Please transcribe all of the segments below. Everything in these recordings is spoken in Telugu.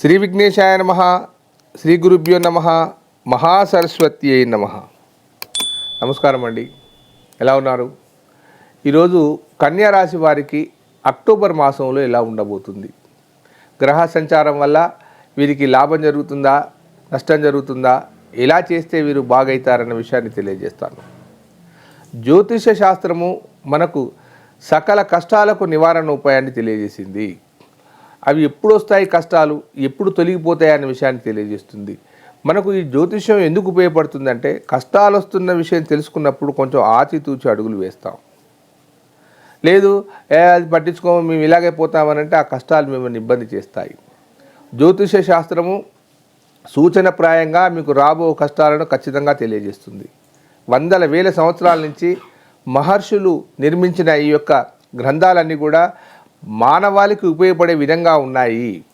శ్రీ విఘ్నేశాయ నమ శ్రీ గురుభ్యో నమ మహాసరస్వతి అయి నమ. నమస్కారం అండి. ఎలా ఉన్నారు? ఈరోజు కన్యా రాశి వారికి అక్టోబర్ మాసంలో ఎలా ఉండబోతుంది? గ్రహ సంచారం వల్ల వీరికి లాభం జరుగుతుందా? నష్టం జరుగుతుందా? ఎలా చేస్తే వీరు బాగైతారన్న విషయాన్ని తెలియజేస్తాను. జ్యోతిష శాస్త్రము మనకు సకల కష్టాలకు నివారణ ఉపాయాన్ని తెలియజేసింది. అవి ఎప్పుడు వస్తాయి కష్టాలు ఎప్పుడు తొలగిపోతాయి అనే విషయాన్ని తెలియజేస్తుంది. మనకు ఈ జ్యోతిష్యం ఎందుకు ఉపయోగపడుతుందంటే కష్టాలు వస్తున్న విషయం తెలుసుకున్నప్పుడు కొంచెం ఆచితూచి అడుగులు వేస్తాం. లేదు ఏ అది పట్టించుకోము మేము ఇలాగే పోతామనంటే ఆ కష్టాలు మిమ్మల్ని ఇబ్బంది చేస్తాయి. జ్యోతిష శాస్త్రము సూచనప్రాయంగా మీకు రాబో కష్టాలను ఖచ్చితంగా తెలియజేస్తుంది. వందల వేల సంవత్సరాల నుంచి మహర్షులు నిర్మించిన ఈ యొక్క గ్రంథాలన్నీ కూడా మానవాళికి ఉపయోగపడే విధంగా ఉన్నాయి.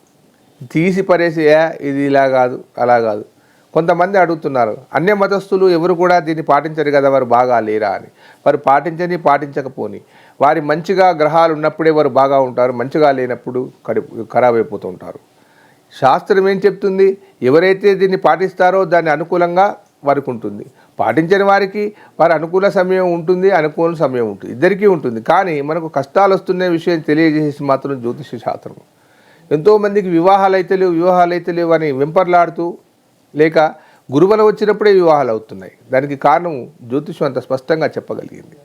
తీసి పరేసేయా ఇది ఇలా కాదు అలా కాదు. కొంతమంది అడుగుతున్నారు అన్య మతస్థులు ఎవరు కూడా దీన్ని పాటించరు కదా వారు బాగా లేరా అని. వారు పాటించని పాటించకపోని. వారి మంచిగా గ్రహాలు ఉన్నప్పుడే వారు బాగా ఉంటారు మంచిగా లేనప్పుడు కడి ఖరాబ్ అయిపోతుంటారు. శాస్త్రం ఏం చెప్తుంది? ఎవరైతే దీన్ని పాటిస్తారో దాన్ని అనుకూలంగా వారికి ఉంటుంది. పాటించని వారికి వారి అనుకూల సమయం ఉంటుంది అనుకూల సమయం ఉంటుంది. ఇద్దరికీ ఉంటుంది. కానీ మనకు కష్టాలు వస్తున్న విషయం తెలియజేసి మాత్రం జ్యోతిష శాస్త్రం. ఎంతోమందికి వివాహాలు అయితే లేవు వివాహాలు అయితే లేవు అని వెంపర్లాడుతూ లేక గురుబలం వచ్చినప్పుడే వివాహాలు అవుతున్నాయి. దానికి కారణం జ్యోతిషం అంత స్పష్టంగా చెప్పగలిగింది.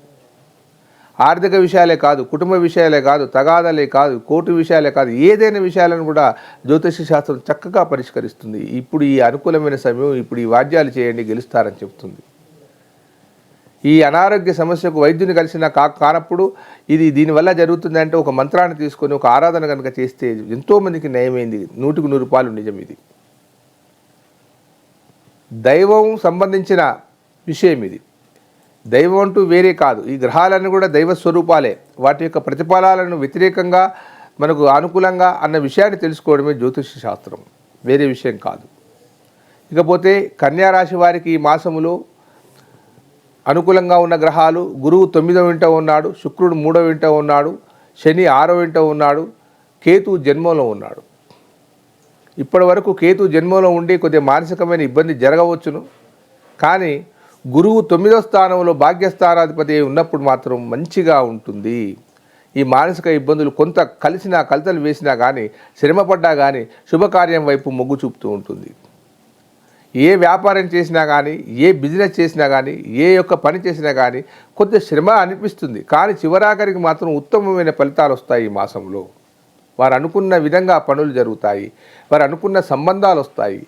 ఆర్థిక విషయాలే కాదు కుటుంబ విషయాలే కాదు తగాదాలే కాదు కోర్టు విషయాలే కాదు ఏదైనా విషయాలను కూడా జ్యోతిష శాస్త్రం చక్కగా పరిష్కరిస్తుంది. ఇప్పుడు ఈ అనుకూలమైన సమయం ఇప్పుడు ఈ వాద్యాలు చేయండి గెలుస్తారని చెప్తుంది. ఈ అనారోగ్య సమస్యకు వైద్యుని కలిసిన కా కానప్పుడు ఇది దీనివల్ల జరుగుతుందంటే ఒక మంత్రాన్ని తీసుకొని ఒక ఆరాధన కనుక చేస్తే ఎంతోమందికి నయమైంది నూటికి నూరు రూపాయలు నిజం ఇది. దైవం సంబంధించిన విషయం ఇది. దైవం అంటూ వేరే కాదు. ఈ గ్రహాలన్నీ కూడా దైవ స్వరూపాలే. వాటి యొక్క ప్రతిఫలాలను వ్యతిరేకంగా మనకు అనుకూలంగా అన్న విషయాన్ని తెలుసుకోవడమే జ్యోతిష శాస్త్రం. వేరే విషయం కాదు. ఇకపోతే కన్యా రాశి వారికి ఈ మాసములో అనుకూలంగా ఉన్న గ్రహాలు గురువు తొమ్మిదవ ఇంట ఉన్నాడు శుక్రుడు మూడవ ఇంట ఉన్నాడు శని ఆరవ ఇంట ఉన్నాడు కేతు జన్మంలో ఉన్నాడు. ఇప్పటి వరకు కేతు జన్మంలో ఉండి కొద్దిగా మానసికమైన ఇబ్బంది జరగవచ్చును. కానీ గురువు తొమ్మిదో స్థానంలో భాగ్యస్థానాధిపతి ఉన్నప్పుడు మాత్రం మంచిగా ఉంటుంది. ఈ మానసిక ఇబ్బందులు కొంత కలిసినా కలతలు వేసినా కానీ శ్రమపడ్డా కానీ శుభకార్యం వైపు మొగ్గు చూపుతూ ఉంటుంది. ఏ వ్యాపారం చేసినా కానీ ఏ బిజినెస్ చేసినా కానీ ఏ యొక్క పని చేసినా కానీ కొంత శ్రమ అనిపిస్తుంది. కానీ చివరాఖరికి మాత్రం ఉత్తమమైన ఫలితాలు వస్తాయి ఈ మాసంలో. వారు అనుకున్న విధంగా పనులు జరుగుతాయి. వారు అనుకున్న సంబంధాలు వస్తాయి.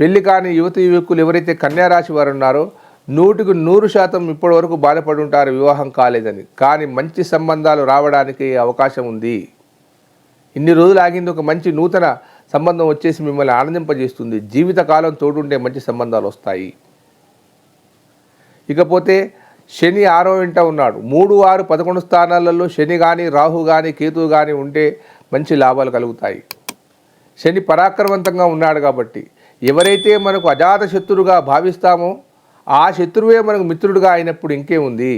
పెళ్ళి కాని యువతి యువకులు ఎవరైతే కన్యారాశి వారు ఉన్నారో నూటికి నూరు శాతం ఇప్పటి వరకు బాధపడి ఉంటారు వివాహం కాలేదని. కానీ మంచి సంబంధాలు రావడానికి అవకాశం ఉంది. ఇన్ని రోజులు ఆగింది ఒక మంచి నూతన సంబంధం వచ్చేసి మిమ్మల్ని ఆనందింపజేస్తుంది. జీవితకాలం తోడుండే మంచి సంబంధాలు వస్తాయి. ఇకపోతే శని ఆరో ఇంట ఉన్నాడు. మూడు ఆరు పదకొండు స్థానాలలో శని కానీ రాహు కానీ కేతు కానీ ఉంటే మంచి లాభాలు కలుగుతాయి. శని పరాక్రమవంతంగా ఉన్నాడు కాబట్టి ఎవరైతే మనకు అజాత శత్రువుగా భావిస్తామో ఆ శత్రువే మనకు మిత్రుడుగా అయినప్పుడు ఇంకేముంది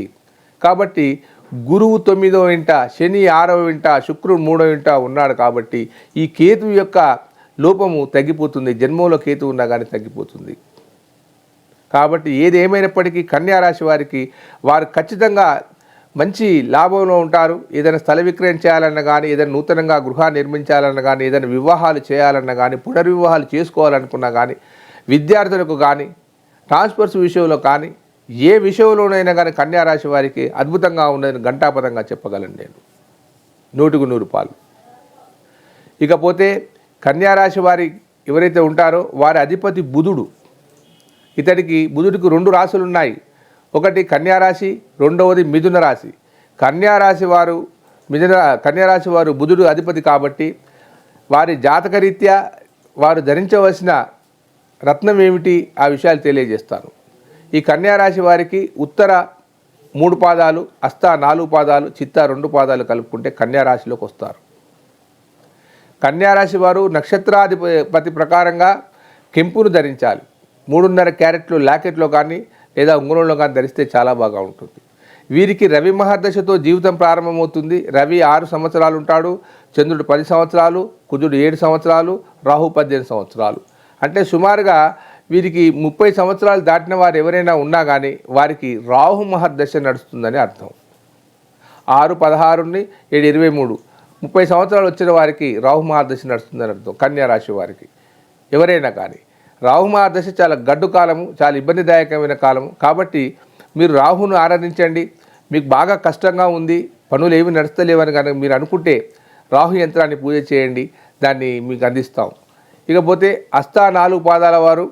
కాబట్టి గురువు తొమ్మిదో ఇంట శని ఆరవ ఇంట శుక్రుడు మూడో ఇంట ఉన్నాడు కాబట్టి ఈ కేతు యొక్క లోపము తగ్గిపోతుంది. జన్మంలో కేతు ఉన్నా కానీ తగ్గిపోతుంది. కాబట్టి ఏది ఏమైనప్పటికీ కన్యారాశి వారికి వారు ఖచ్చితంగా మంచి లాభంలో ఉంటారు. ఏదైనా స్థల విక్రయం చేయాలన్నా కానీ ఏదైనా నూతనంగా గృహాన్ని నిర్మించాలన్నా కానీ ఏదైనా వివాహాలు చేయాలన్నా కానీ పునర్వివాహాలు చేసుకోవాలనుకున్నా కానీ విద్యార్థులకు కానీ ట్రాన్స్ఫర్స్ విషయంలో కానీ ఏ విషయంలోనైనా కానీ కన్యా రాశి వారికి అద్భుతంగా ఉన్నదని ఘంటాపదంగా చెప్పగలను నేను. నూటికి నూరు పాలు. ఇకపోతే కన్యారాశి వారి ఎవరైతే ఉంటారో వారి అధిపతి బుధుడు. ఇతడికి బుధుడికి రెండు రాశులు ఉన్నాయి ఒకటి కన్యారాశి రెండవది మిథున రాశి. కన్యారాశి వారు మిథున కన్యారాశి వారు బుధుడు అధిపతి కాబట్టి వారి జాతకరీత్యా వారు ధరించవలసిన రత్నం ఏమిటి? ఆ విషయాలు తెలియజేస్తాను. ఈ కన్యారాశి వారికి ఉత్తర మూడు పాదాలు అస్త నాలుగు పాదాలు చిత్త రెండు పాదాలు కలుపుకుంటే కన్యారాశిలోకి వస్తారు. కన్యారాశి వారు నక్షత్రాధిపతి ప్రకారంగా కెంపును ధరించాలి. మూడున్నర క్యారెట్లు లాకెట్లో కానీ లేదా ఉంగరంలో కానీ ధరిస్తే చాలా బాగా ఉంటుంది. వీరికి రవి మహర్దశతో జీవితం ప్రారంభమవుతుంది. రవి ఆరు సంవత్సరాలు ఉంటాడు. చంద్రుడు పది సంవత్సరాలు కుజుడు ఏడు సంవత్సరాలు రాహు పద్దెనిమిది సంవత్సరాలు. అంటే సుమారుగా వీరికి ముప్పై సంవత్సరాలు దాటిన వారు ఎవరైనా ఉన్నా కానీ వారికి రాహు మహర్దశ నడుస్తుందని అర్థం. ఆరు పదహారుని ఏడు ఇరవై మూడు. ముప్పై సంవత్సరాలు వచ్చిన వారికి రాహు మహాదశ నడుస్తుందని అర్థం కన్యా రాశి వారికి. ఎవరైనా కానీ రాహు మహాదశ చాలా గడ్డు కాలము చాలా ఇబ్బందిదాయకమైన కాలము. కాబట్టి మీరు రాహును ఆరాధించండి. మీకు బాగా కష్టంగా ఉంది. పనులు ఏమి నడుస్తలేవని కనుక మీరు అనుకుంటే రాహు యంత్రాన్ని పూజ చేయండి. దాన్ని మీకు అందిస్తాం. ఇకపోతే అస్తా నాలుగు పాదాల వారు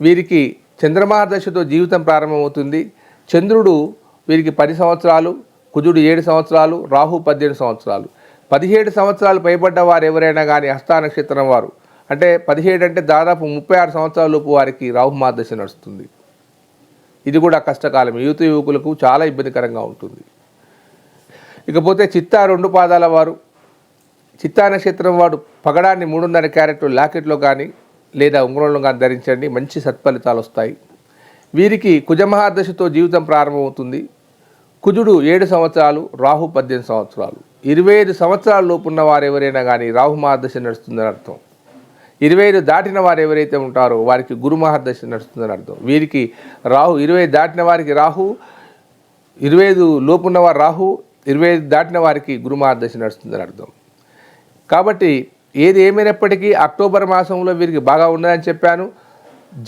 వీరికి చంద్రమహాదశతో జీవితం ప్రారంభమవుతుంది. చంద్రుడు వీరికి పది సంవత్సరాలు కుజుడు ఏడు సంవత్సరాలు రాహు పద్దెనిమిది సంవత్సరాలు. పదిహేడు సంవత్సరాలు పైబడ్డ వారు ఎవరైనా కానీ హస్తా నక్షత్రం వారు. అంటే పదిహేడు అంటే దాదాపు ముప్పై ఆరు సంవత్సరాల లోపు వారికి రాహు మహాదశ నడుస్తుంది. ఇది కూడా కష్టకాలం. యువత యువకులకు చాలా ఇబ్బందికరంగా ఉంటుంది. ఇకపోతే చిత్తా రెండు పాదాల వారు. చిత్తా నక్షత్రం వాడు పగడాన్ని మూడున్నర క్యారెట్లు లాకెట్లో కానీ లేదా ఉంగరంలో కానీ ధరించండి. మంచి సత్ఫలితాలు వస్తాయి. వీరికి కుజమహాదశతో జీవితం ప్రారంభమవుతుంది. కుజుడు ఏడు సంవత్సరాలు రాహు పద్దెనిమిది సంవత్సరాలు. ఇరవై ఐదు సంవత్సరాల లోపున్న వారు ఎవరైనా కానీ రాహు మహాదశ నడుస్తుందని అర్థం. ఇరవై ఐదు దాటిన వారు ఎవరైతే ఉంటారో వారికి గురు మహాదశ నడుస్తుందని అర్థం. వీరికి రాహు ఇరవై దాటిన వారికి రాహు ఇరవై ఐదు లోపున్న వారు రాహు ఇరవై ఐదు దాటిన వారికి గురు మహాదశ నడుస్తుందని అర్థం. కాబట్టి ఏది ఏమైనప్పటికీ అక్టోబర్ మాసంలో వీరికి బాగా ఉన్నాయని చెప్పాను.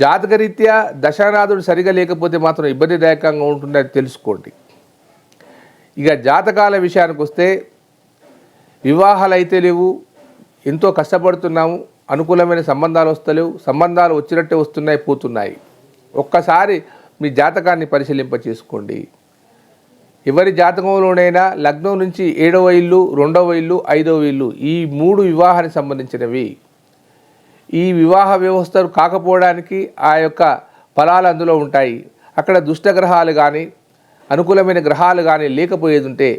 జాతకరీత్యా దశానాథుడు సరిగా లేకపోతే మాత్రం ఇబ్బందిదాయకంగా ఉంటుందని తెలుసుకోండి. ఇక జాతకాల విషయానికి వస్తే వివాహాలు అయితే లేవు ఎంతో కష్టపడుతున్నాము అనుకూలమైన సంబంధాలు వస్తలేవు సంబంధాలు వచ్చినట్టే వస్తున్నాయి పోతున్నాయి. ఒక్కసారి మీ జాతకాన్ని పరిశీలింప చేసుకోండి ఎవరి జాతకంలోనైనా లగ్నం నుంచి ఏడవ ఇల్లు రెండవ ఇల్లు ఐదవ ఇల్లు ఈ మూడు వివాహానికి సంబంధించినవి. ఈ వివాహ వ్యవస్థలు కాకపోవడానికి ఆ యొక్క ఫలాలు అందులో ఉంటాయి. అక్కడ దుష్టగ్రహాలు కానీ అనుకూలమైన గ్రహాలు కానీ లేకపోయేది ఉంటే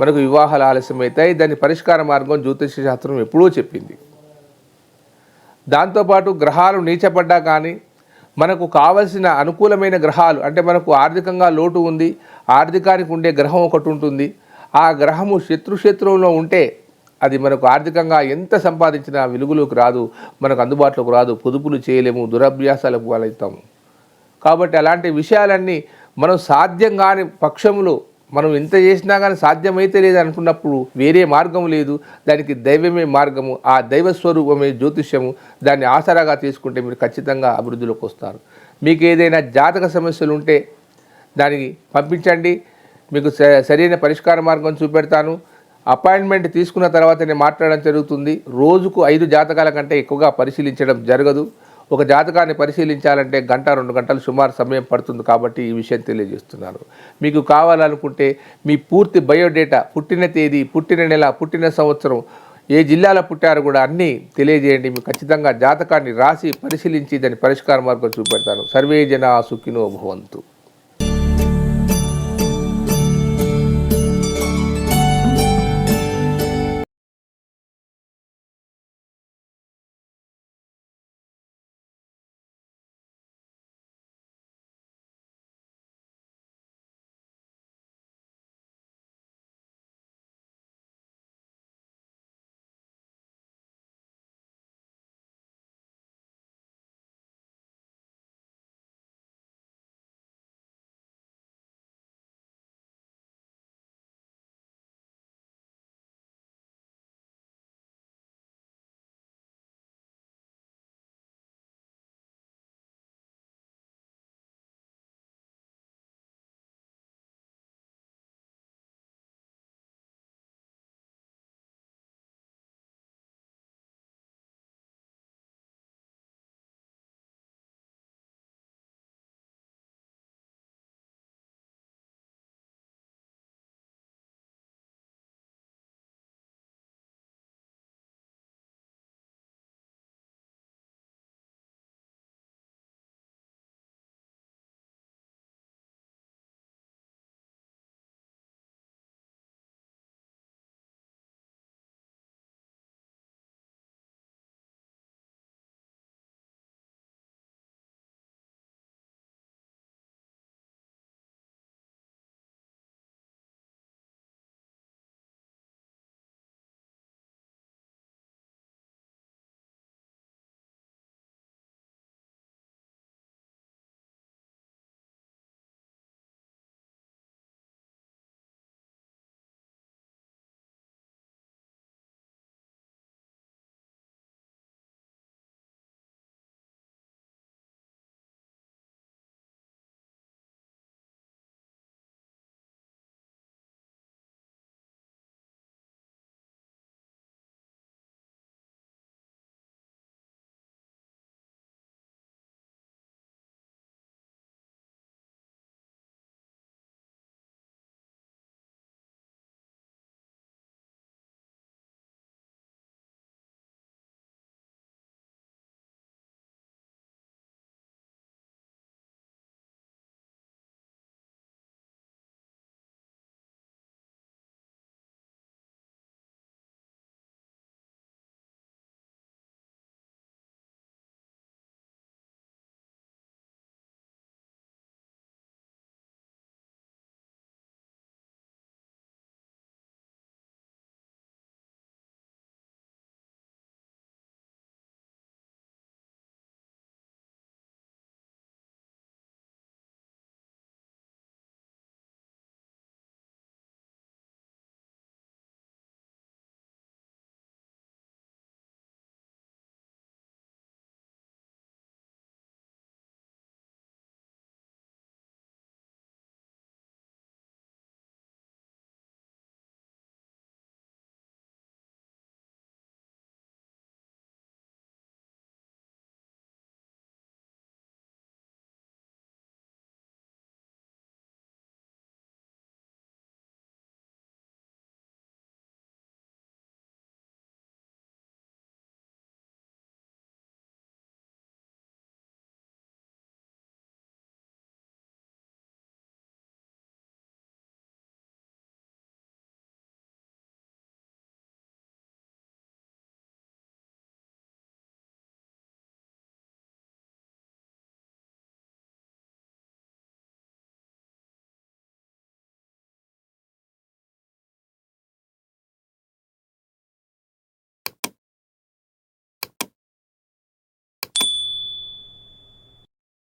మనకు వివాహాలు ఆలస్యమవుతాయి. దాని పరిష్కార మార్గం జ్యోతిష శాస్త్రం ఎప్పుడూ చెప్పింది. దాంతోపాటు గ్రహాలు నీచపడ్డా కానీ మనకు కావలసిన అనుకూలమైన గ్రహాలు అంటే మనకు ఆర్థికంగా లోటు ఉంది ఆర్థికానికి ఉండే గ్రహం ఒకటి ఉంటుంది. ఆ గ్రహము శత్రుశత్రువులో ఉంటే అది మనకు ఆర్థికంగా ఎంత సంపాదించినా వెలుగులోకి రాదు మనకు అందుబాటులోకి రాదు పొదుపులు చేయలేము దురభ్యాసాలకు వాళ్ళవుతాము కాబట్టి అలాంటి విషయాలన్నీ మనం సాధ్యం కాని పక్షములు మనం ఎంత చేసినా కానీ సాధ్యమైతే లేదు అనుకున్నప్పుడు వేరే మార్గం లేదు. దానికి దైవమే మార్గము. ఆ దైవ స్వరూపమే జ్యోతిష్యము. దాన్ని ఆసరాగా తీసుకుంటే మీరు ఖచ్చితంగా అభివృద్ధిలోకి వస్తారు. మీకు ఏదైనా జాతక సమస్యలు ఉంటే దానికి పంపించండి. మీకు స- సరైన పరిష్కార మార్గం చూపెడతాను. అపాయింట్మెంట్ తీసుకున్న తర్వాత నేను మాట్లాడడం జరుగుతుంది. రోజుకు ఐదు జాతకాల కంటే ఎక్కువగా పరిశీలించడం జరగదు. ఒక జాతకాన్ని పరిశీలించాలంటే గంట రెండు గంటలు సుమారు సమయం పడుతుంది కాబట్టి ఈ విషయం తెలియజేస్తున్నాను మీకు కావాలనుకుంటే మీ పూర్తి బయోడేటా పుట్టిన తేదీ పుట్టిన నెల పుట్టిన సంవత్సరం ఏ జిల్లాలో పుట్టారో కూడా అన్నీ తెలియజేయండి. మీకు ఖచ్చితంగా జాతకాన్ని రాసి పరిశీలించి దాని పరిష్కార మార్గం చూపెడతాను. సర్వే జన సుఖినో భవంతు.